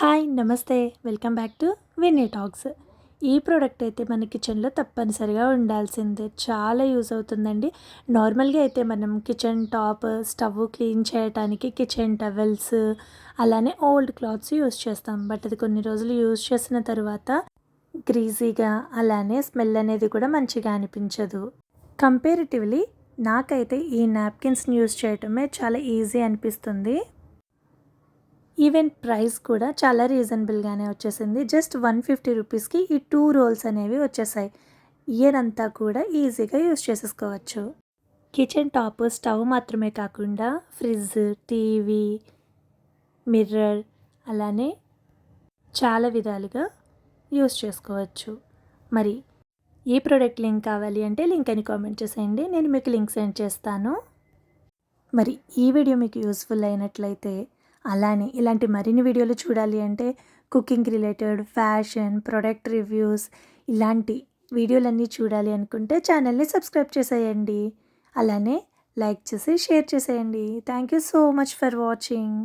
Hi నమస్తే. Welcome back to Vinny talks. ఈ product అయితే మన కిచెన్లో తప్పనిసరిగా ఉండాల్సిందే. చాలా యూజ్ అవుతుందండి. నార్మల్గా అయితే మనం కిచెన్ టాప్ స్టవ్ క్లీన్ చేయడానికి కిచెన్ టవెల్స్ అలానే ఓల్డ్ క్లాత్స్ యూజ్ చేస్తాం. బట్ అది కొన్ని రోజులు యూజ్ చేసిన తర్వాత గ్రీజీగా అలానే స్మెల్ అనేది కూడా మంచిగా అనిపించదు. కంపేరిటివ్లీ నాకైతే ఈ నాప్కిన్స్ని యూజ్ చేయటమే చాలా ఈజీ అనిపిస్తుంది. ఈవెన్ ప్రైస్ కూడా చాలా రీజనబుల్గానే వచ్చేసింది. జస్ట్ వన్ ఫిఫ్టీ రూపీస్కి ఈ టూ రోల్స్ అనేవి వచ్చేసాయి. ఇయర్ అంతా కూడా ఈజీగా యూస్ చేసేసుకోవచ్చు. కిచెన్ టాప్ స్టవ్ మాత్రమే కాకుండా ఫ్రిడ్జ్ టీవీ మిర్రర్ అలానే చాలా విధాలుగా యూస్ చేసుకోవచ్చు. మరి ఏ ప్రోడక్ట్ లింక్ కావాలి అంటే లింక్ అని కామెంట్ చేసేయండి. నేను మీకు లింక్ సెండ్ చేస్తాను. మరి ఈ వీడియో మీకు యూస్ఫుల్ అయినట్లయితే అలానే ఇలాంటి మరిన్ని వీడియోలు చూడాలి అంటే cooking related fashion product reviews ఇలాంటి వీడియోలన్నీ చూడాలి అనుకుంటే ఛానల్ని సబ్స్క్రైబ్ చేసేయండి. అలానే లైక్ చేసి షేర్ చేసేయండి. Thank you so much for watching.